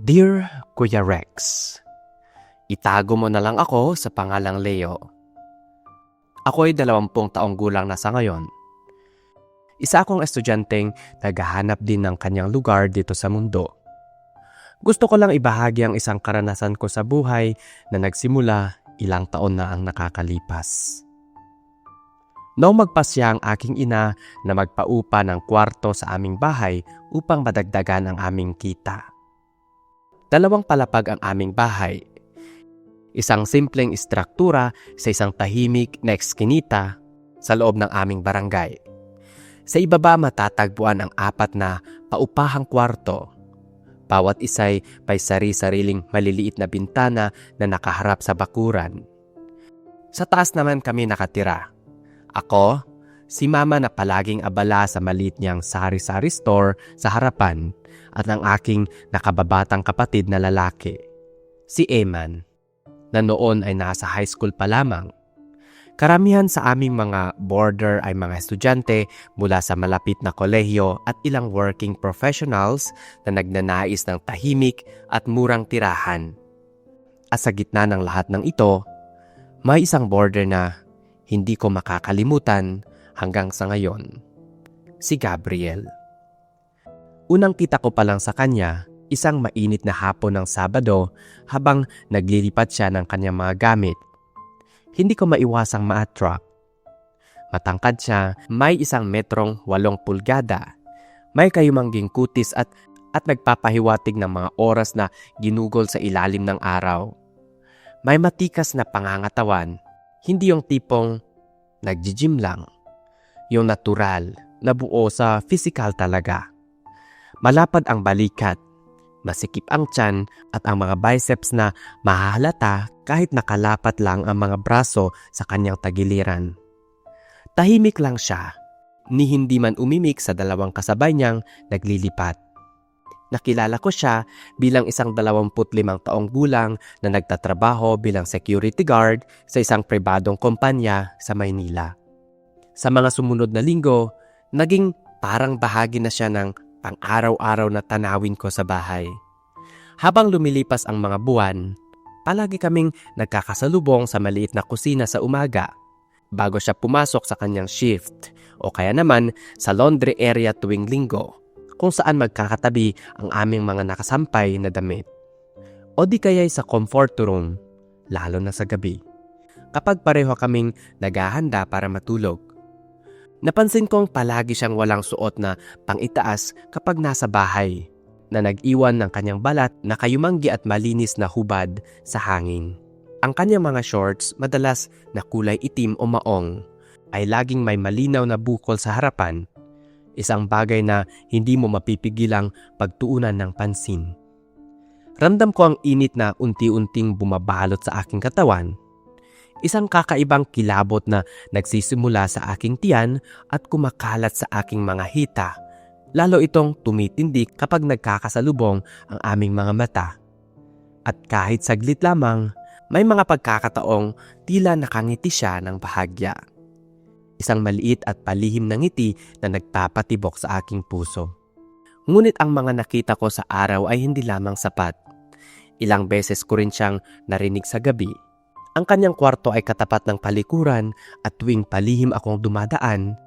Dear Kuya Rex, Itago mo na lang ako sa pangalang Leo. Ako ay dalawampung taong gulang na sa ngayon. Isa akong estudyanteng naghahanap din ng kanyang lugar dito sa mundo. Gusto ko lang ibahagi ang isang karanasan ko sa buhay na nagsimula ilang taon na ang nakakalipas. Noong magpasya ang aking ina na magpaupa ng kwarto sa aming bahay upang madagdagan ang aming kita. Dalawang palapag ang aming bahay. Isang simpleng istruktura sa isang tahimik na ekskinita sa loob ng aming barangay. Sa ibaba matatagpuan ang apat na paupahang kwarto. Bawat isa'y may sari-sariling maliliit na bintana na nakaharap sa bakuran. Sa taas naman kami nakatira. Ako, si mama na palaging abala sa maliit niyang sari-sari store sa harapan at ang aking nakababatang kapatid na lalaki, si Eman, na noon ay nasa high school pa lamang. Karamihan sa aming mga border ay mga estudyante mula sa malapit na kolehiyo at ilang working professionals na nagnanais ng tahimik at murang tirahan. At sa gitna ng lahat ng ito, may isang border na hindi ko makakalimutan hanggang sa ngayon. Si Gabriel. Unang kita ko pa lang sa kanya, isang mainit na hapon ng Sabado habang naglilipat siya ng kanyang mga gamit. Hindi ko maiwasang ma-attract. Matangkad siya, may isang metrong walong pulgada. May kayumangging kutis at at nagpapahiwatig ng mga oras na ginugol sa ilalim ng araw. May matikas na pangangatawan, hindi yung tipong nagji-gym lang. Yung natural, na buo sa physical talaga. Malapad ang balikat, masikip ang tiyan at ang mga biceps na mahahalata kahit nakalapat lang ang mga braso sa kanyang tagiliran. Tahimik lang siya, ni hindi man umimik sa dalawang kasabay niyang naglilipat. Nakilala ko siya bilang isang 25 taong gulang na nagtatrabaho bilang security guard sa isang pribadong kumpanya sa Maynila. Sa mga sumunod na linggo, naging parang bahagi na siya ng pang-araw-araw na tanawin ko sa bahay. Habang lumilipas ang mga buwan, palagi kaming nagkakasalubong sa maliit na kusina sa umaga bago siya pumasok sa kanyang shift o kaya naman sa laundry area tuwing linggo kung saan magkakatabi ang aming mga nakasampay na damit. O di kaya'y sa comfort room, lalo na sa gabi. Kapag pareho kaming naghahanda para matulog. Napansin kong palagi siyang walang suot na pangitaas kapag nasa bahay na nag-iwan ng kanyang balat na kayumanggi at malinis na hubad sa hangin. Ang kanyang mga shorts madalas na kulay itim o maong ay laging may malinaw na bukol sa harapan, isang bagay na hindi mo mapipigilang pagtuunan ng pansin. Ramdam ko ang init na unti-unting bumabalot sa aking katawan Isang kakaibang kilabot na nagsisimula sa aking tiyan at kumakalat sa aking mga hita. Lalo itong tumitindi kapag nagkakasalubong ang aming mga mata. At kahit saglit lamang, may mga pagkakataong tila nakangiti siya ng bahagya. Isang maliit at palihim na ngiti na nagpapatibok sa aking puso. Ngunit ang mga nakita ko sa araw ay hindi lamang sapat. Ilang beses ko rin siyang narinig sa gabi ang kanyang kwarto ay katapat ng palikuran at tuwing palihim akong dumadaan,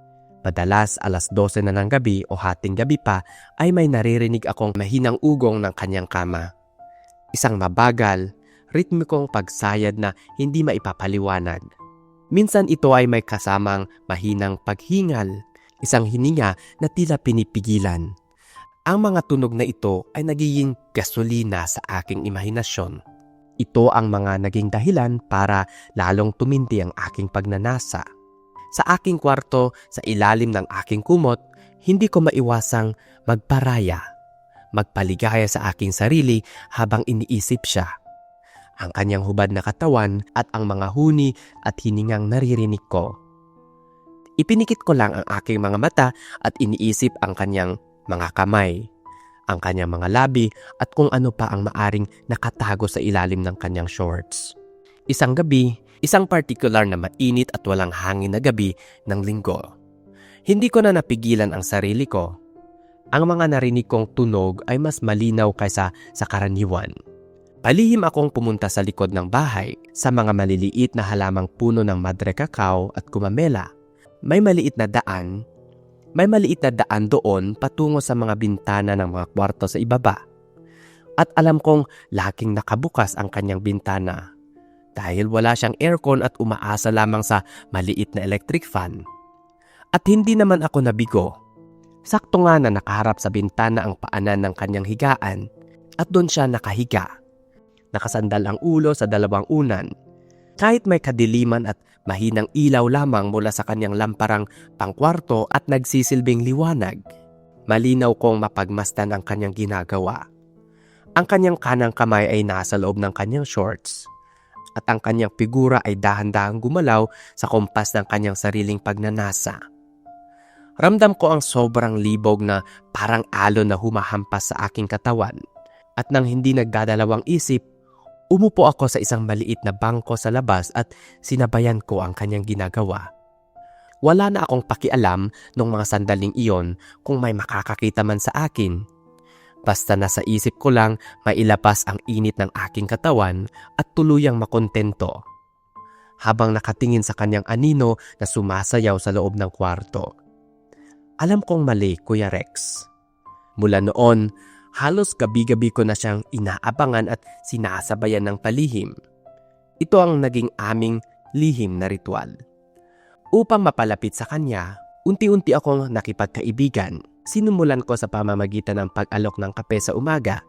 madalas alas 12 na ng gabi o hating gabi pa ay may naririnig akong mahinang ugong ng kanyang kama. Isang mabagal, ritmikong pagsayad na hindi maipapaliwanag. Minsan ito ay may kasamang mahinang paghingal, isang hininga na tila pinipigilan. Ang mga tunog na ito ay nagiging gasolina sa aking imahinasyon. Ito ang mga naging dahilan para lalong tumindi ang aking pagnanasa. Sa aking kwarto, sa ilalim ng aking kumot, hindi ko maiwasang magparaya, magpaligaya sa aking sarili habang iniisip siya. Ang kanyang hubad na katawan at ang mga huni at hiningang naririnig ko. Ipinikit ko lang ang aking mga mata at iniisip ang kanyang mga kamay ang kanyang mga labi at kung ano pa ang maaring nakatago sa ilalim ng kanyang shorts. Isang gabi, isang particular na mainit at walang hangin na gabi ng linggo. Hindi ko na napigilan ang sarili ko. ang mga narinig kong tunog ay mas malinaw kaysa sa karaniwan. Palihim akong pumunta sa likod ng bahay sa mga maliliit na halamang puno ng madre cacao at kumamela. May maliit na daan. May maliit na daan doon patungo sa mga bintana ng mga kwarto sa ibaba. At alam kong laking nakabukas ang kanyang bintana dahil wala siyang aircon at umaasa lamang sa maliit na electric fan. At hindi naman ako nabigo Sakto nga na nakaharap sa bintana ang paanan ng kanyang higaan at doon siya nakahiga. Nakasandal ang ulo sa dalawang unan. Kahit may kadiliman at mahinang ilaw lamang mula sa kanyang lamparang pangkwarto at nagsisilbing liwanag, malinaw kong mapagmasdan ang kanyang ginagawa. Ang kanyang kanang kamay ay nasa loob ng kanyang shorts at ang kanyang figura ay dahan-dahang gumalaw sa kompas ng kanyang sariling pagnanasa. Ramdam ko ang sobrang libog na parang alon na humahampas sa aking katawan. At nang hindi nagdadalawang isip, umupo ako sa isang maliit na bangko sa labas at sinabayan ko ang kanyang ginagawa. Wala na akong pakialam nung mga sandaling iyon kung may makakakita man sa akin. Basta nasa isip ko lang mailapas ang init ng aking katawan at tuluyang makontento. Habang nakatingin sa kanyang anino na sumasayaw sa loob ng kwarto. Alam kong mali, Kuya Rex. Mula noon, halos gabi-gabi ko na siyang inaabangan at sinasabayan ng palihim. Ito ang naging aming lihim na ritual. Upang mapalapit sa kanya, unti-unti akong nakipagkaibigan. Sinumulan ko sa pamamagitan ng pag-alok ng kape sa umaga.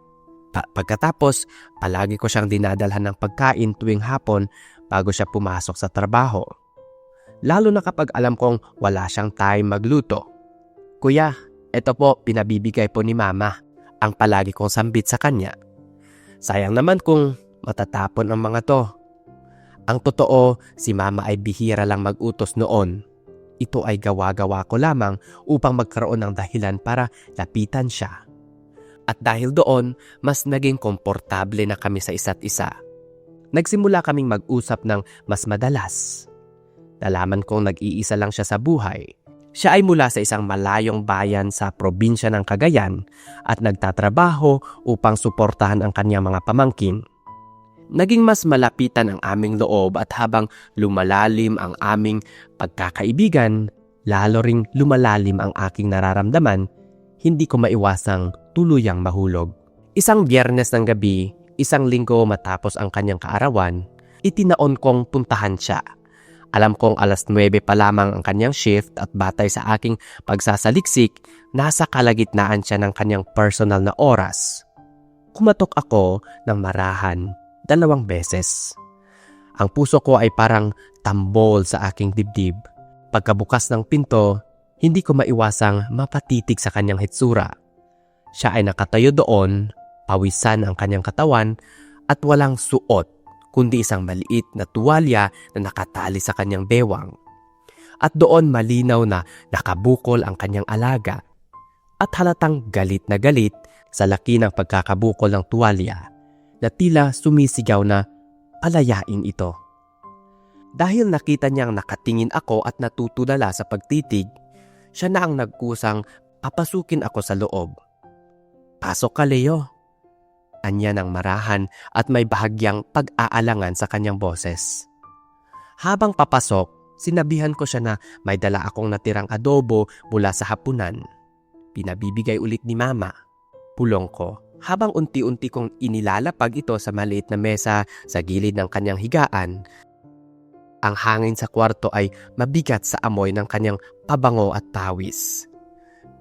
Pa- pagkatapos, palagi ko siyang dinadalhan ng pagkain tuwing hapon bago siya pumasok sa trabaho. Lalo na kapag alam kong wala siyang time magluto. Kuya, ito po pinabibigay po ni mama ang palagi kong sambit sa kanya. Sayang naman kung matatapon ang mga to. Ang totoo, si mama ay bihira lang mag-utos noon. Ito ay gawa-gawa ko lamang upang magkaroon ng dahilan para lapitan siya. At dahil doon, mas naging komportable na kami sa isa't isa. Nagsimula kaming mag-usap ng mas madalas. Nalaman kong nag-iisa lang siya sa buhay siya ay mula sa isang malayong bayan sa probinsya ng Cagayan at nagtatrabaho upang suportahan ang kanyang mga pamangkin. Naging mas malapitan ang aming loob at habang lumalalim ang aming pagkakaibigan, lalo ring lumalalim ang aking nararamdaman, hindi ko maiwasang tuluyang mahulog. Isang biyernes ng gabi, isang linggo matapos ang kanyang kaarawan, itinaon kong puntahan siya alam kong alas 9 pa lamang ang kanyang shift at batay sa aking pagsasaliksik, nasa kalagitnaan siya ng kanyang personal na oras. Kumatok ako ng marahan dalawang beses. Ang puso ko ay parang tambol sa aking dibdib. Pagkabukas ng pinto, hindi ko maiwasang mapatitig sa kanyang hitsura. Siya ay nakatayo doon, pawisan ang kanyang katawan at walang suot kundi isang maliit na tuwalya na nakatali sa kanyang bewang. At doon malinaw na nakabukol ang kanyang alaga at halatang galit na galit sa laki ng pagkakabukol ng tuwalya na tila sumisigaw na palayain ito. Dahil nakita niyang nakatingin ako at natutulala sa pagtitig, siya na ang nagkusang papasukin ako sa loob. Pasok ka, Leo anya ng marahan at may bahagyang pag-aalangan sa kanyang boses. Habang papasok, sinabihan ko siya na may dala akong natirang adobo mula sa hapunan. Pinabibigay ulit ni mama. Pulong ko habang unti-unti kong inilalapag ito sa maliit na mesa sa gilid ng kanyang higaan. Ang hangin sa kwarto ay mabigat sa amoy ng kanyang pabango at pawis.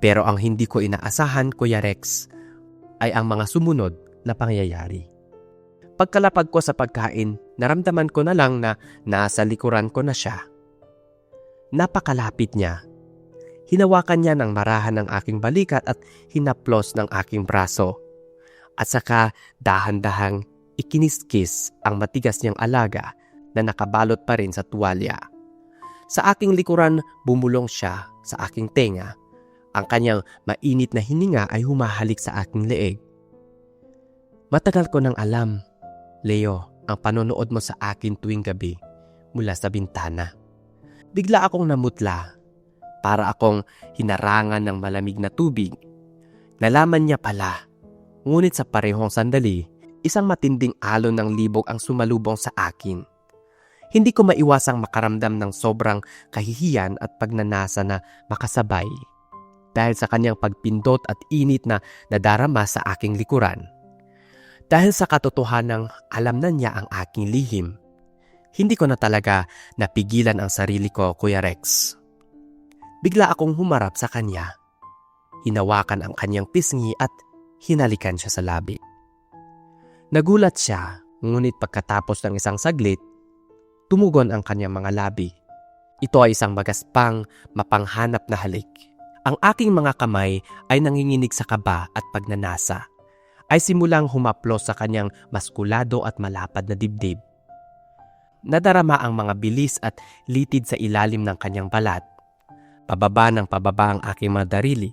Pero ang hindi ko inaasahan, Kuya Rex, ay ang mga sumunod na pangyayari. Pagkalapag ko sa pagkain, naramdaman ko na lang na nasa likuran ko na siya. Napakalapit niya. Hinawakan niya ng marahan ng aking balikat at hinaplos ng aking braso. At saka dahan-dahang ikiniskis ang matigas niyang alaga na nakabalot pa rin sa tuwalya. Sa aking likuran, bumulong siya sa aking tenga. Ang kanyang mainit na hininga ay humahalik sa aking leeg. Matagal ko nang alam, Leo, ang panonood mo sa akin tuwing gabi mula sa bintana. Bigla akong namutla para akong hinarangan ng malamig na tubig. Nalaman niya pala. Ngunit sa parehong sandali, isang matinding alon ng libog ang sumalubong sa akin. Hindi ko maiwasang makaramdam ng sobrang kahihiyan at pagnanasa na makasabay dahil sa kanyang pagpindot at init na nadarama sa aking likuran. Dahil sa katotohanang alam na niya ang aking lihim, hindi ko na talaga napigilan ang sarili ko, Kuya Rex. Bigla akong humarap sa kanya. Hinawakan ang kanyang pisngi at hinalikan siya sa labi. Nagulat siya, ngunit pagkatapos ng isang saglit, tumugon ang kanyang mga labi. Ito ay isang magaspang, mapanghanap na halik. Ang aking mga kamay ay nanginginig sa kaba at pagnanasa. Ay simulang humaplos sa kanyang maskulado at malapad na dibdib. Nadarama ang mga bilis at litid sa ilalim ng kanyang balat. Pababa ng pababa ang aking mga darili.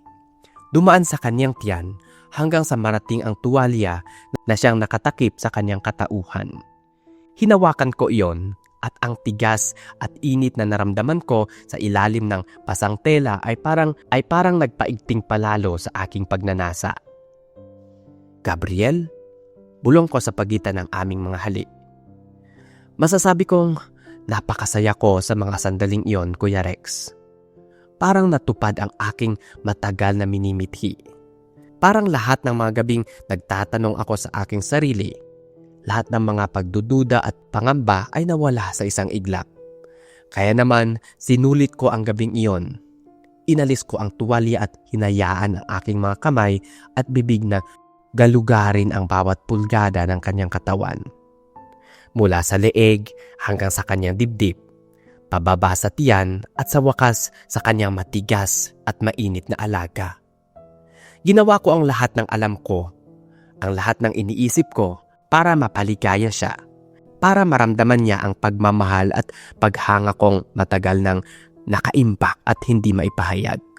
Dumaan sa kanyang tiyan hanggang sa marating ang tuwalya na siyang nakatakip sa kanyang katauhan. Hinawakan ko iyon at ang tigas at init na naramdaman ko sa ilalim ng pasang tela ay parang ay parang nagpaigting palalo sa aking pagnanasa. Gabriel, bulong ko sa pagitan ng aming mga hali. Masasabi kong napakasaya ko sa mga sandaling iyon, Kuya Rex. Parang natupad ang aking matagal na minimithi. Parang lahat ng mga gabing nagtatanong ako sa aking sarili lahat ng mga pagdududa at pangamba ay nawala sa isang iglap. Kaya naman, sinulit ko ang gabing iyon. Inalis ko ang tuwalya at hinayaan ang aking mga kamay at bibig na galugarin ang bawat pulgada ng kanyang katawan. Mula sa leeg hanggang sa kanyang dibdib, pababa sa tiyan at sa wakas sa kanyang matigas at mainit na alaga. Ginawa ko ang lahat ng alam ko, ang lahat ng iniisip ko para mapaligaya siya, para maramdaman niya ang pagmamahal at paghanga kong matagal ng nakaimbak at hindi maipahayag.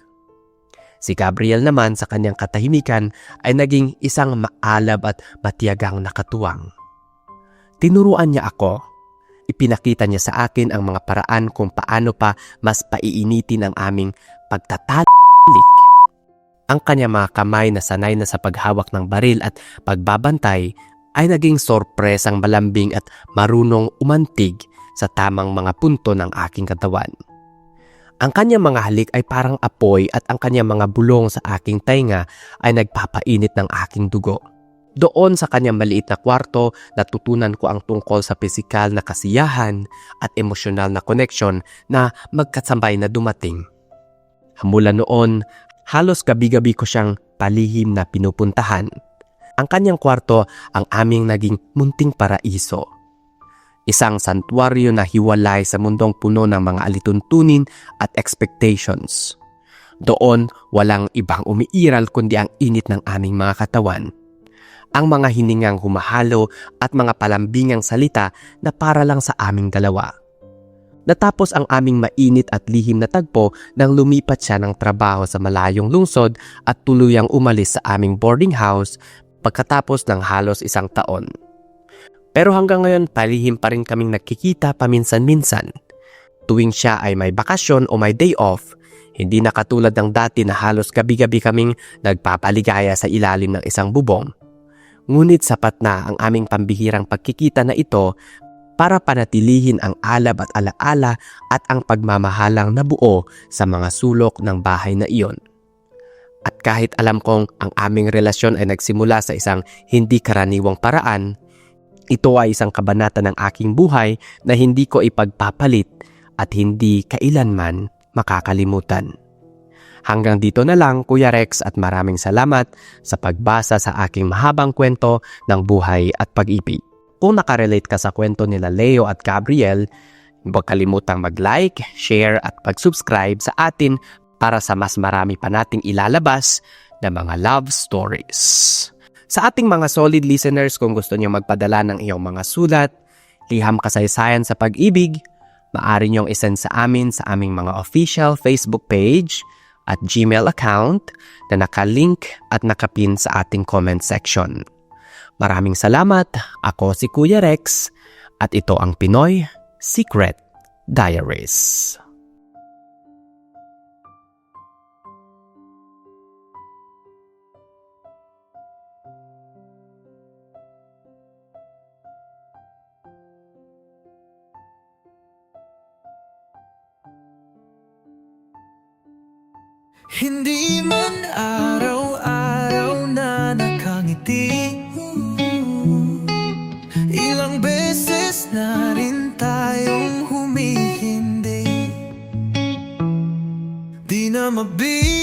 Si Gabriel naman sa kanyang katahimikan ay naging isang maalab at matiyagang nakatuwang. Tinuruan niya ako. Ipinakita niya sa akin ang mga paraan kung paano pa mas paiinitin ang aming pagtatalik. Ang kanya mga kamay na sanay na sa paghawak ng baril at pagbabantay ay naging sorpresang malambing at marunong umantig sa tamang mga punto ng aking katawan. Ang kanyang mga halik ay parang apoy at ang kanyang mga bulong sa aking tainga ay nagpapainit ng aking dugo. Doon sa kanyang maliit na kwarto, natutunan ko ang tungkol sa pisikal na kasiyahan at emosyonal na connection na magkasambay na dumating. Mula noon, halos gabi-gabi ko siyang palihim na pinupuntahan ang kanyang kwarto ang aming naging munting paraiso. Isang santuaryo na hiwalay sa mundong puno ng mga alituntunin at expectations. Doon, walang ibang umiiral kundi ang init ng aming mga katawan. Ang mga hiningang humahalo at mga palambingang salita na para lang sa aming dalawa. Natapos ang aming mainit at lihim na tagpo nang lumipat siya ng trabaho sa malayong lungsod at tuluyang umalis sa aming boarding house pagkatapos ng halos isang taon. Pero hanggang ngayon palihim pa rin kaming nakikita paminsan-minsan. Tuwing siya ay may bakasyon o may day off, hindi na katulad ng dati na halos gabi-gabi kaming nagpapaligaya sa ilalim ng isang bubong. Ngunit sapat na ang aming pambihirang pagkikita na ito para panatilihin ang alab at alaala at ang pagmamahalang nabuo sa mga sulok ng bahay na iyon. At kahit alam kong ang aming relasyon ay nagsimula sa isang hindi karaniwang paraan, ito ay isang kabanata ng aking buhay na hindi ko ipagpapalit at hindi kailanman makakalimutan. Hanggang dito na lang Kuya Rex at maraming salamat sa pagbasa sa aking mahabang kwento ng buhay at pag-ibig. Kung nakarelate ka sa kwento nila Leo at Gabriel, huwag kalimutang mag-like, share at pag-subscribe sa atin para sa mas marami pa nating ilalabas na mga love stories. Sa ating mga solid listeners, kung gusto niyo magpadala ng iyong mga sulat, liham kasaysayan sa pag-ibig, maaari niyong isend sa amin sa aming mga official Facebook page at Gmail account na nakalink at nakapin sa ating comment section. Maraming salamat. Ako si Kuya Rex at ito ang Pinoy Secret Diaries. Hindi man araw-araw na nakangiti. Ilang beses na rin tayong humihindi. Di na mabili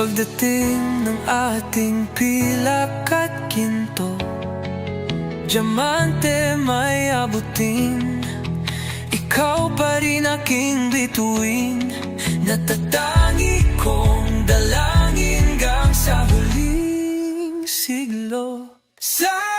Pagdating ng ating pilak at ginto Diamante may abutin. Ikaw pa rin aking bituin. Natatangi kong dalangin hanggang sa huling siglo. Sa